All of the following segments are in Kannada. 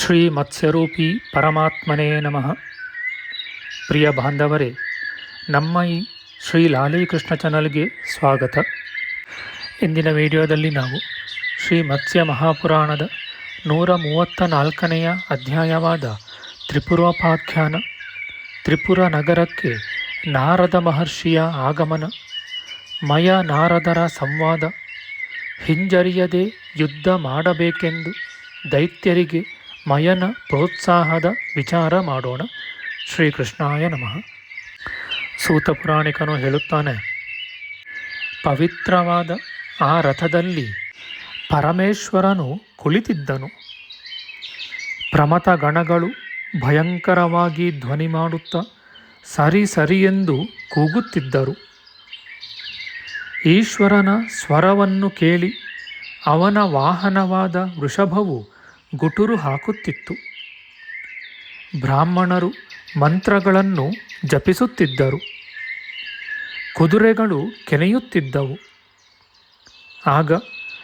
ಶ್ರೀ ಮತ್ಸ್ಯರೂಪಿ ಪರಮಾತ್ಮನೇ ನಮಃ. ಪ್ರಿಯ ಬಾಂಧವರೇ, ನಮ್ಮ ಈ ಶ್ರೀ ಲಾಲೀಕೃಷ್ಣ ಚಾನಲ್ಗೆ ಸ್ವಾಗತ. ಇಂದಿನ ವಿಡಿಯೋದಲ್ಲಿ ನಾವು ಶ್ರೀ ಮತ್ಸ್ಯ ಮಹಾಪುರಾಣದ ನೂರ ಮೂವತ್ತ ನಾಲ್ಕನೆಯ ಅಧ್ಯಾಯವಾದ ತ್ರಿಪುರೋಪಾಖ್ಯಾನ, ತ್ರಿಪುರ ನಗರಕ್ಕೆ ನಾರದ ಮಹರ್ಷಿಯ ಆಗಮನ, ಮಯ ನಾರದರ ಸಂವಾದ, ಹಿಂಜರಿಯದೆ ಯುದ್ಧ ಮಾಡಬೇಕೆಂದು ದೈತ್ಯರಿಗೆ ಮಯನ ಪ್ರೋತ್ಸಾಹದ ವಿಚಾರ ಮಾಡೋಣ. ಶ್ರೀಕೃಷ್ಣಾಯ ನಮಃ. ಸೂತ ಪುರಾಣಿಕನು ಹೇಳುತ್ತಾನೆ, ಪವಿತ್ರವಾದ ಆ ರಥದಲ್ಲಿ ಪರಮೇಶ್ವರನು ಕುಳಿತಿದ್ದನು. ಪ್ರಮತ ಗಣಗಳು ಭಯಂಕರವಾಗಿ ಧ್ವನಿ ಮಾಡುತ್ತಾ ಸರಿ ಸರಿ ಎಂದು ಕೂಗುತ್ತಿದ್ದರು. ಈಶ್ವರನ ಸ್ವರವನ್ನು ಕೇಳಿ ಅವನ ವಾಹನವಾದ ವೃಷಭವು ಗುಟುರು ಹಾಕುತ್ತಿತ್ತು. ಬ್ರಾಹ್ಮಣರು ಮಂತ್ರಗಳನ್ನು ಜಪಿಸುತ್ತಿದ್ದರು. ಕುದುರೆಗಳು ಕೆನೆಯುತ್ತಿದ್ದವು. ಆಗ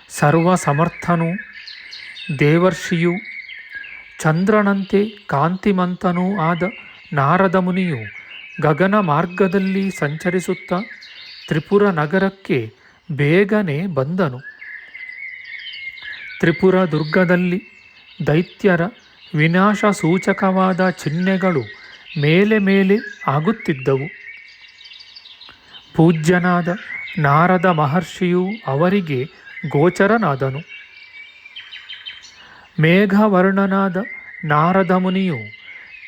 ಸರ್ವ ಸಮರ್ಥನು ದೇವರ್ಷಿಯೂ, ಚಂದ್ರನಂತೆ ಕಾಂತಿಮಂತನೂ ಆದ ನಾರದ ಮುನಿಯು ಗಗನ ಮಾರ್ಗದಲ್ಲಿ ಸಂಚರಿಸುತ್ತಾ ತ್ರಿಪುರ ನಗರಕ್ಕೆ ಬೇಗನೆ ಬಂದನು. ತ್ರಿಪುರ ದುರ್ಗದಲ್ಲಿ ದೈತ್ಯರ ವಿನಾಶ ಸೂಚಕವಾದ ಚಿಹ್ನೆಗಳು ಮೇಲೆ ಮೇಲೆ ಆಗುತ್ತಿದ್ದವು. ಪೂಜ್ಯನಾದ ನಾರದ ಮಹರ್ಷಿಯು ಅವರಿಗೆ ಗೋಚರನಾದನು. ಮೇಘವರ್ಣನಾದ ನಾರದ ಮುನಿಯು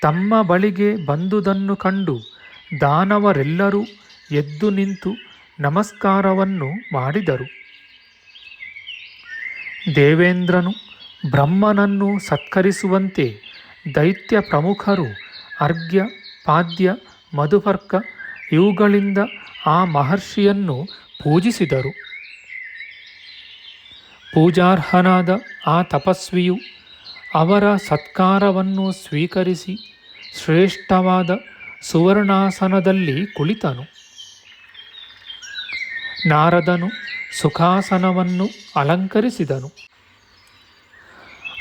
ತಮ್ಮ ಬಳಿಗೆ ಬಂದುದನ್ನು ಕಂಡು ದಾನವರೆಲ್ಲರೂ ಎದ್ದು ನಿಂತು ನಮಸ್ಕಾರವನ್ನು ಮಾಡಿದರು. ದೇವೇಂದ್ರನು ಬ್ರಹ್ಮನನ್ನು ಸತ್ಕರಿಸುವಂತೆ ದೈತ್ಯ ಪ್ರಮುಖರು ಅರ್ಘ್ಯ, ಪಾದ್ಯ ಮಧುಪರ್ಕ ಇವುಗಳಿಂದ ಆ ಮಹರ್ಷಿಯನ್ನು ಪೂಜಿಸಿದರು. ಪೂಜಾರ್ಹನಾದ ಆ ತಪಸ್ವಿಯು ಅವರ ಸತ್ಕಾರವನ್ನು ಸ್ವೀಕರಿಸಿ ಶ್ರೇಷ್ಠವಾದ ಸುವರ್ಣಾಸನದಲ್ಲಿ ಕುಳಿತನು. ನಾರದನು ಸುಖಾಸನವನ್ನು ಅಲಂಕರಿಸಿದನು.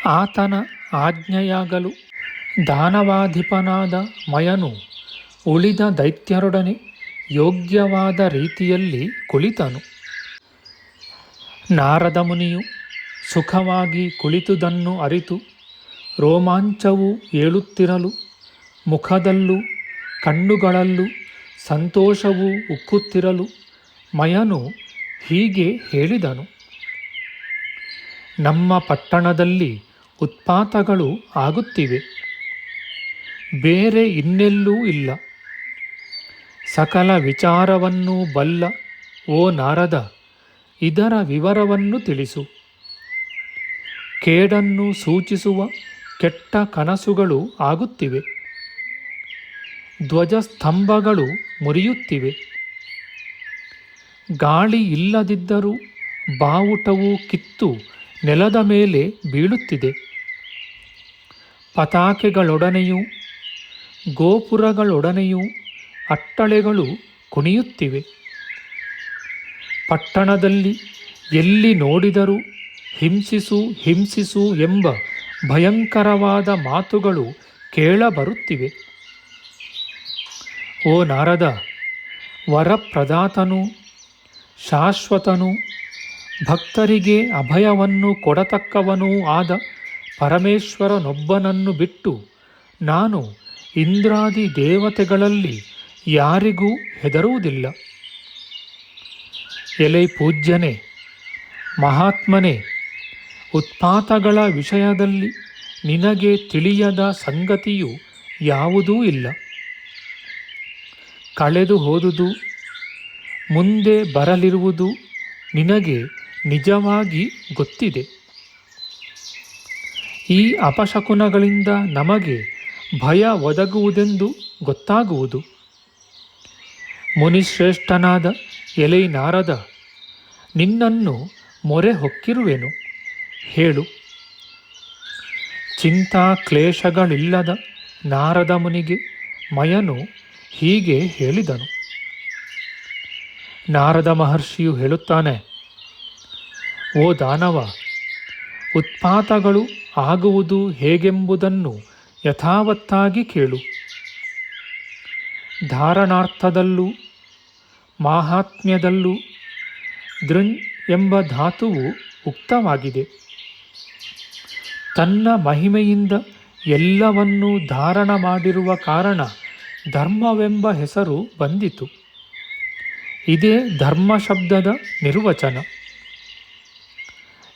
ಆತನ ಆಜ್ಞೆಯಾಗಲು ದಾನವಾಧಿಪನಾದ ಮಯನು ಉಳಿದ ದೈತ್ಯರೊಡನೆ ಯೋಗ್ಯವಾದ ರೀತಿಯಲ್ಲಿ ಕುಳಿತನು. ನಾರದ ಮುನಿಯು ಸುಖವಾಗಿ ಕುಳಿತುದನ್ನು ಅರಿತು ರೋಮಾಂಚವು ಏಳುತ್ತಿರಲು ಮುಖದಲ್ಲೂ ಕಣ್ಣುಗಳಲ್ಲೂ ಸಂತೋಷವು ಉಕ್ಕುತ್ತಿರಲು ಮಯನು ಹೀಗೆ ಹೇಳಿದನು. ನಮ್ಮ ಪಟ್ಟಣದಲ್ಲಿ ಉತ್ಪಾತಗಳು ಆಗುತ್ತಿವೆ. ಬೇರೆ ಇನ್ನೆಲ್ಲೂ ಇಲ್ಲ. ಸಕಲ ವಿಚಾರವನ್ನೂ ಬಲ್ಲ, ಓ ನಾರದ, ಇದರ ವಿವರವನ್ನು ತಿಳಿಸು. ಕೇಡನ್ನು ಸೂಚಿಸುವ ಕೆಟ್ಟ ಕನಸುಗಳು ಆಗುತ್ತಿವೆ. ಧ್ವಜಸ್ತಂಭಗಳು ಮುರಿಯುತ್ತಿವೆ. ಗಾಳಿ ಇಲ್ಲದಿದ್ದರೂ ಬಾವುಟವು ಕಿತ್ತು ನೆಲದ ಮೇಲೆ ಬೀಳುತ್ತಿದೆ. ಪತಾಕೆಗಳೊಡನೆಯೂ, ಗೋಪುರಗಳೊಡನೆಯೂ ಅಟ್ಟಳೆಗಳು ಕುಣಿಯುತ್ತಿವೆ. ಪಟ್ಟಣದಲ್ಲಿ ಎಲ್ಲಿ ನೋಡಿದರೂ ಹಿಂಸಿಸು ಹಿಂಸಿಸು ಎಂಬ ಭಯಂಕರವಾದ ಮಾತುಗಳು ಕೇಳಬರುತ್ತಿವೆ. ಓ ನಾರದ ವರಪ್ರದಾತನು, ಶಾಶ್ವತನು ಭಕ್ತರಿಗೆ ಅಭಯವನ್ನು ಕೊಡತಕ್ಕವನೂ ಆದ ಪರಮೇಶ್ವರನೊಬ್ಬನನ್ನು ಬಿಟ್ಟು ನಾನು ಇಂದ್ರಾದಿ ದೇವತೆಗಳಲ್ಲಿ ಯಾರಿಗೂ ಹೆದರುವುದಿಲ್ಲ. ಎಲೆ ಪೂಜ್ಯನೆ, ಮಹಾತ್ಮನೇ, ಉತ್ಪಾತಗಳ ವಿಷಯದಲ್ಲಿ ನಿನಗೆ ತಿಳಿಯದ ಸಂಗತಿಯು ಯಾವುದೂ ಇಲ್ಲ. ಕಳೆದು ಹೋದುದು, ಮುಂದೆ ಬರಲಿರುವುದು ನಿನಗೆ ನಿಜವಾಗಿ ಗೊತ್ತಿದೆ. ಈ ಅಪಶಕುನಗಳಿಂದ ನಮಗೆ ಭಯ ಒದಗುವುದೆಂದು ಗೊತ್ತಾಗುವುದು. ಮುನಿಶ್ರೇಷ್ಠನಾದ ಎಲೈ ನಾರದ, ನಿನ್ನನ್ನು ಮೊರೆ ಹೊಕ್ಕಿರುವೆನು. ಹೇಳು. ಚಿಂತಾ ಕ್ಲೇಶಗಳಿಲ್ಲದ ನಾರದ ಮುನಿಗೆ ಮಯನು ಹೀಗೆ ಹೇಳಿದನು. ನಾರದ ಮಹರ್ಷಿಯು ಹೇಳುತ್ತಾನೆ ಓ ದಾನವ, ಉತ್ಪಾತಗಳು ಆಗುವುದು ಹೇಗೆಂಬುದನ್ನು ಯಥಾವತ್ತಾಗಿ ಕೇಳು. ಧಾರಣಾರ್ಥದಲ್ಲೂ, ಮಾಹಾತ್ಮ್ಯದಲ್ಲೂ ದೃಂ ಎಂಬ ಧಾತುವು ಉಕ್ತವಾಗಿದೆ. ತನ್ನ ಮಹಿಮೆಯಿಂದ ಎಲ್ಲವನ್ನೂ ಧಾರಣ ಮಾಡಿರುವ ಕಾರಣ ಧರ್ಮವೆಂಬ ಹೆಸರು ಬಂದಿತು. ಇದೇ ಧರ್ಮ ಶಬ್ದದ ನಿರ್ವಚನ.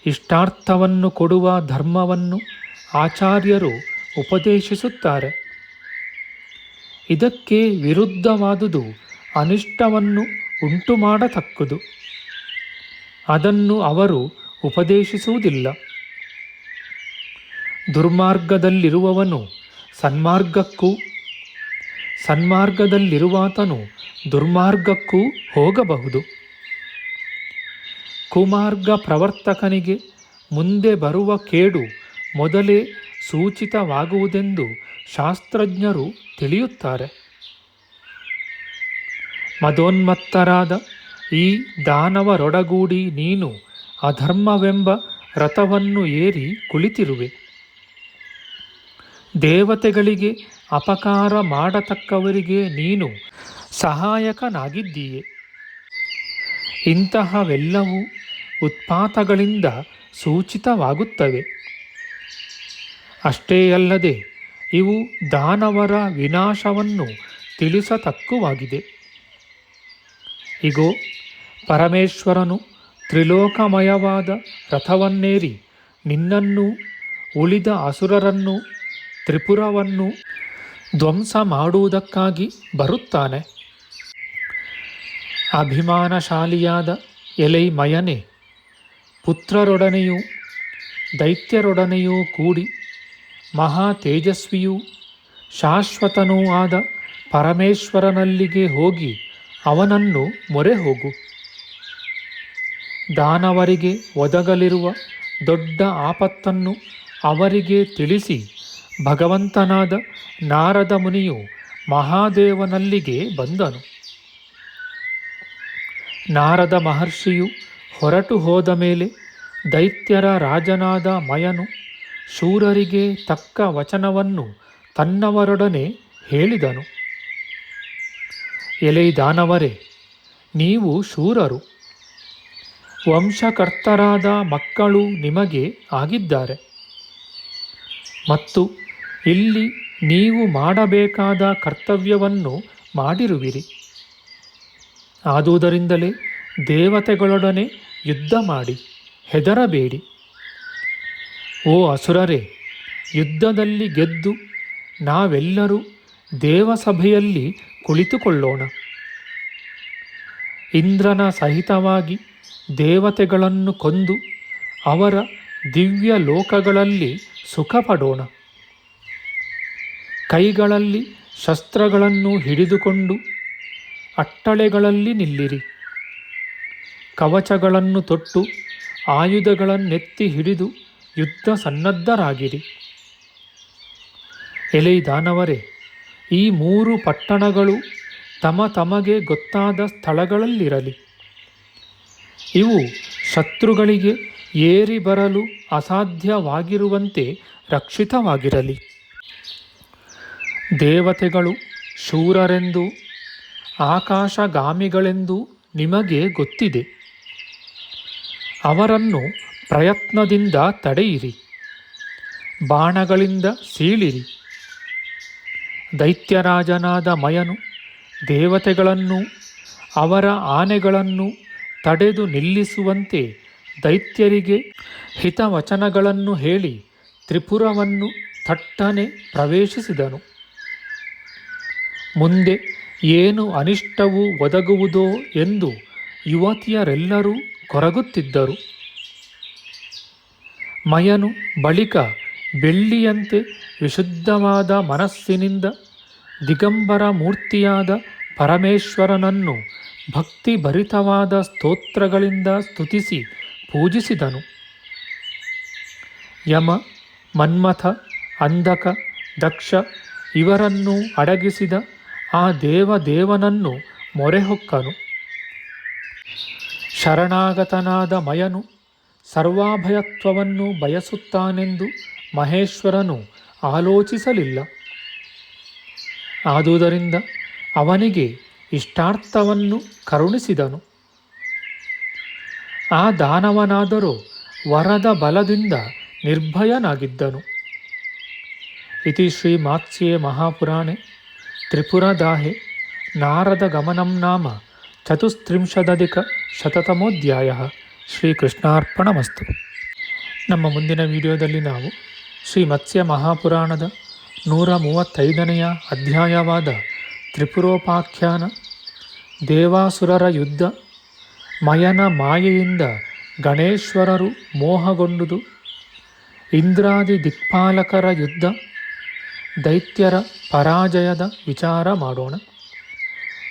ಇಷ್ಟಾರ್ಥವನ್ನು ಕೊಡುವ ಧರ್ಮವನ್ನು ಆಚಾರ್ಯರು ಉಪದೇಶಿಸುತ್ತಾರೆ. ಇದಕ್ಕೆ ವಿರುದ್ಧವಾದುದು ಅನಿಷ್ಟವನ್ನು ಉಂಟು ಮಾಡತಕ್ಕದು ಅದನ್ನು ಅವರು ಉಪದೇಶಿಸುವುದಿಲ್ಲ. ದುರ್ಮಾರ್ಗದಲ್ಲಿರುವವನು ಸನ್ಮಾರ್ಗಕ್ಕೂ, ಸನ್ಮಾರ್ಗದಲ್ಲಿರುವಾತನು ದುರ್ಮಾರ್ಗಕ್ಕೂ ಹೋಗಬಹುದು. ಕುಮಾರ್ಗ ಪ್ರವರ್ತಕನಿಗೆ ಮುಂದೆ ಬರುವ ಕೇಡು ಮೊದಲೇ ಸೂಚಿತವಾಗುವುದೆಂದು ಶಾಸ್ತ್ರಜ್ಞರು ತಿಳಿಯುತ್ತಾರೆ. ಮದೋನ್ಮತ್ತರಾದ ಈ ದಾನವರೊಡಗೂಡಿ ನೀನು ಅಧರ್ಮವೆಂಬ ರಥವನ್ನು ಏರಿ ಕುಳಿತಿರುವೆ. ದೇವತೆಗಳಿಗೆ ಅಪಕಾರ ಮಾಡತಕ್ಕವರಿಗೆ ನೀನು ಸಹಾಯಕನಾಗಿದ್ದೀಯೆ. ಇಂತಹವೆಲ್ಲವೂ ಉತ್ಪಾತಗಳಿಂದ ಸೂಚಿತವಾಗುತ್ತವೆ. ಅಷ್ಟೇ ಅಲ್ಲದೆ, ಇವು ದಾನವರ ವಿನಾಶವನ್ನು ತಿಳಿಸತಕ್ಕುವಾಗಿದೆ. ಇಗೋ, ಪರಮೇಶ್ವರನು ತ್ರಿಲೋಕಮಯವಾದ ರಥವನ್ನೇರಿ ನಿನ್ನನ್ನು, ಉಳಿದ ಅಸುರರನ್ನು, ತ್ರಿಪುರವನ್ನು ಧ್ವಂಸ ಮಾಡುವುದಕ್ಕಾಗಿ ಬರುತ್ತಾನೆ. ಅಭಿಮಾನಶಾಲಿಯಾದ ಎಲೈ ಮಯನೆ ಪುತ್ರರೊಡನೆಯೂ, ದೈತ್ಯರೊಡನೆಯೂ ಕೂಡಿ ಮಹಾ ತೇಜಸ್ವಿಯೂ, ಶಾಶ್ವತನೂ ಆದ ಪರಮೇಶ್ವರನಲ್ಲಿಗೆ ಹೋಗಿ ಅವನನ್ನು ಮೊರೆ ಹೋಗು ದಾನವರಿಗೆ ಒದಗಲಿರುವ ದೊಡ್ಡ ಆಪತ್ತನ್ನು ಅವರಿಗೆ ತಿಳಿಸಿ ಭಗವಂತನಾದ ನಾರದ ಮುನಿಯು ಮಹಾದೇವನಲ್ಲಿಗೆ ಬಂದನು. ನಾರದ ಮಹರ್ಷಿಯು ಹೊರಟು ಹೋದ ಮೇಲೆ ದೈತ್ಯರ ರಾಜನಾದ ಮಯನು ಶೂರರಿಗೆ ತಕ್ಕ ವಚನವನ್ನು ತನ್ನವರೊಡನೆ ಹೇಳಿದನು. ಎಲೈ ದಾನವರೇ ನೀವು ಶೂರರು. ವಂಶಕರ್ತರಾದ ಮಕ್ಕಳು ನಿಮಗೆ ಆಗಿದ್ದಾರೆ. ಮತ್ತು ಇಲ್ಲಿ ನೀವು ಮಾಡಬೇಕಾದ ಕರ್ತವ್ಯವನ್ನು ಮಾಡಿರುವಿರಿ. ಆದುದರಿಂದಲೇ ದೇವತೆಗಳೊಡನೆ ಯುದ್ಧ ಮಾಡಿ ಹೆದರಬೇಡಿ. ಓ ಅಸುರರೇ, ಯುದ್ಧದಲ್ಲಿ ಗೆದ್ದು ನಾವೆಲ್ಲರೂ ದೇವಸಭೆಯಲ್ಲಿ ಕುಳಿತುಕೊಳ್ಳೋಣ. ಇಂದ್ರನ ಸಹಿತವಾಗಿ ದೇವತೆಗಳನ್ನು ಕೊಂದು ಅವರ ದಿವ್ಯ ಲೋಕಗಳಲ್ಲಿ ಸುಖ ಪಡೋಣ ಕೈಗಳಲ್ಲಿ ಶಸ್ತ್ರಗಳನ್ನು ಹಿಡಿದುಕೊಂಡು ಅಟ್ಟಳೆಗಳಲ್ಲಿ ನಿಲ್ಲಿರಿ. ಕವಚಗಳನ್ನು ತೊಟ್ಟು ಆಯುಧಗಳನ್ನೆತ್ತಿ ಹಿಡಿದು ಯುದ್ಧ ಸನ್ನದ್ಧರಾಗಿರಿ. ಎಲೆ ದಾನವರೇ ಈ ಮೂರು ಪಟ್ಟಣಗಳು ತಮ ತಮಗೆ ಗೊತ್ತಾದ ಸ್ಥಳಗಳಲ್ಲಿರಲಿ. ಇವು ಶತ್ರುಗಳಿಗೆ ಏರಿ ಬರಲು ಅಸಾಧ್ಯವಾಗಿರುವಂತೆ ರಕ್ಷಿತವಾಗಿರಲಿ. ದೇವತೆಗಳು ಶೂರರೆಂದು, ಆಕಾಶಗಾಮಿಗಳೆಂದು ನಿಮಗೆ ಗೊತ್ತಿದೆ. ಅವರನ್ನು ಪ್ರಯತ್ನದಿಂದ ತಡೆಯಿರಿ. ಬಾಣಗಳಿಂದ ಸೀಳಿರಿ. ದೈತ್ಯರಾಜನಾದ ಮಯನು ದೇವತೆಗಳನ್ನು, ಅವರ ಆನೆಗಳನ್ನು ತಡೆದು ನಿಲ್ಲಿಸುವಂತೆ ದೈತ್ಯರಿಗೆ ಹಿತವಚನಗಳನ್ನು ಹೇಳಿ ತ್ರಿಪುರವನ್ನು ಥಟ್ಟನೆ ಪ್ರವೇಶಿಸಿದನು. ಮುಂದೆ ಏನು ಅನಿಷ್ಟವು ಒದಗುವುದೋ ಎಂದು ಯುವತಿಯರೆಲ್ಲರೂ ಕೊರಗುತ್ತಿದ್ದರು. ಮಯನು ಬಳಿಕ ಬೆಳ್ಳಿಯಂತೆ ವಿಶುದ್ಧವಾದ ಮನಸ್ಸಿನಿಂದ ದಿಗಂಬರ ಮೂರ್ತಿಯಾದ ಪರಮೇಶ್ವರನನ್ನು ಭಕ್ತಿಭರಿತವಾದ ಸ್ತೋತ್ರಗಳಿಂದ ಸ್ತುತಿಸಿ ಪೂಜಿಸಿದನು. ಯಮ, ಮನ್ಮಥ, ಅಂಧಕ, ದಕ್ಷ ಇವರನ್ನು ಅಡಗಿಸಿದ ಆ ದೇವದೇವನನ್ನು ಮೊರೆಹೊಕ್ಕನು. ಶರಣಾಗತನಾದ ಮಯನು ಸರ್ವಾಭಯತ್ವವನ್ನು ಬಯಸುತ್ತಾನೆಂದು ಮಹೇಶ್ವರನು ಆಲೋಚಿಸಲಿಲ್ಲ. ಆದುದರಿಂದ ಅವನಿಗೆ ಇಷ್ಟಾರ್ಥವನ್ನು ಕರುಣಿಸಿದನು. ಆ ದಾನವನಾದರೂ ವರದ ಬಲದಿಂದ ನಿರ್ಭಯನಾಗಿದ್ದನು. ಇತಿ ಶ್ರೀ ಮಾತ್ಸ್ಯೆ ಮಹಾಪುರಾಣೆ ತ್ರಿಪುರದಾಹೆ ನಾರದ ಗಮನಂ ನಾಮ ಚತುಸ್ತ್ರಿಂಶದಧಿಕ ಶತತಮೋಧ್ಯಾಯ ಶ್ರೀಕೃಷ್ಣಾರ್ಪಣಮಸ್ತು ನಮ್ಮ ಮುಂದಿನ ವಿಡಿಯೋದಲ್ಲಿ ನಾವು ಶ್ರೀ ಮತ್ಸ್ಯ ಮಹಾಪುರಾಣದ ನೂರ ಮೂವತ್ತೈದನೆಯ ಅಧ್ಯಾಯವಾದ ತ್ರಿಪುರೋಪಾಖ್ಯಾನ, ದೇವಾಸುರರ ಯುದ್ಧ, ಮಯನ ಮಾಯೆಯಿಂದ ಗಣೇಶ್ವರರು ಮೋಹಗೊಂಡುದು, ಇಂದ್ರಾದಿ ದಿಕ್ಪಾಲಕರ ಯುದ್ಧ, ದೈತ್ಯರ ಪರಾಜಯದ ವಿಚಾರ ಮಾಡೋಣ.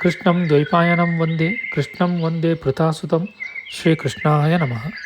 ಕೃಷ್ಣಂ ದ್ವೈಪಾಯನಂ ವಂದೇ ಕೃಷ್ಣಂ ವಂದೇ ಪೃಥಾಸುತಂ ಶ್ರೀಕೃಷ್ಣಾಯ ನಮಃ.